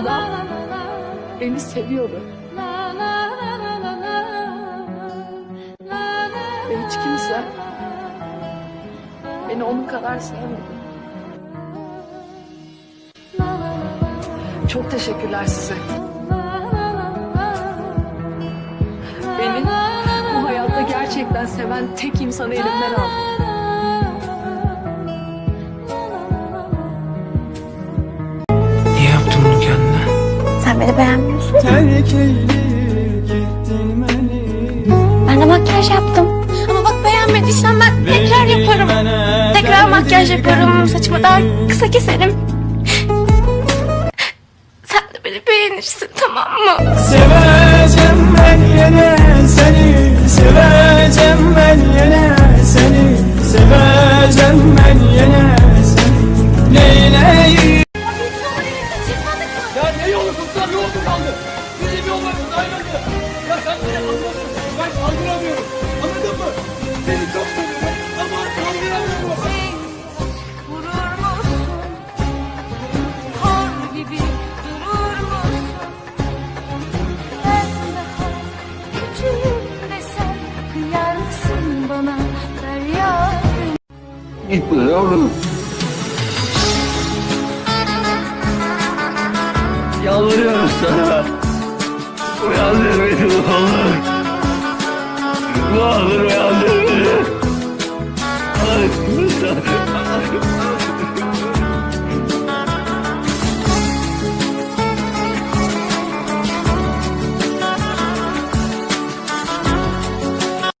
adam beni seviyordu. Ve hiç kimse beni onun kadar sevmedi. Çok teşekkürler size. Beni bu hayatta gerçekten seven tek insanı elimden aldı. Beni beğenmiyorsun. Ben de makyaj yaptım. Ama bak beğenmediysen ben tekrar yaparım. Tekrar makyaj yaparım. Saçımı daha kısa keserim. Sen de beni beğenirsin tamam mı? Seveceğim Gitme yavrum. Yalvarıyorum sana. Uyandır beni ne olur. Ne olur uyandır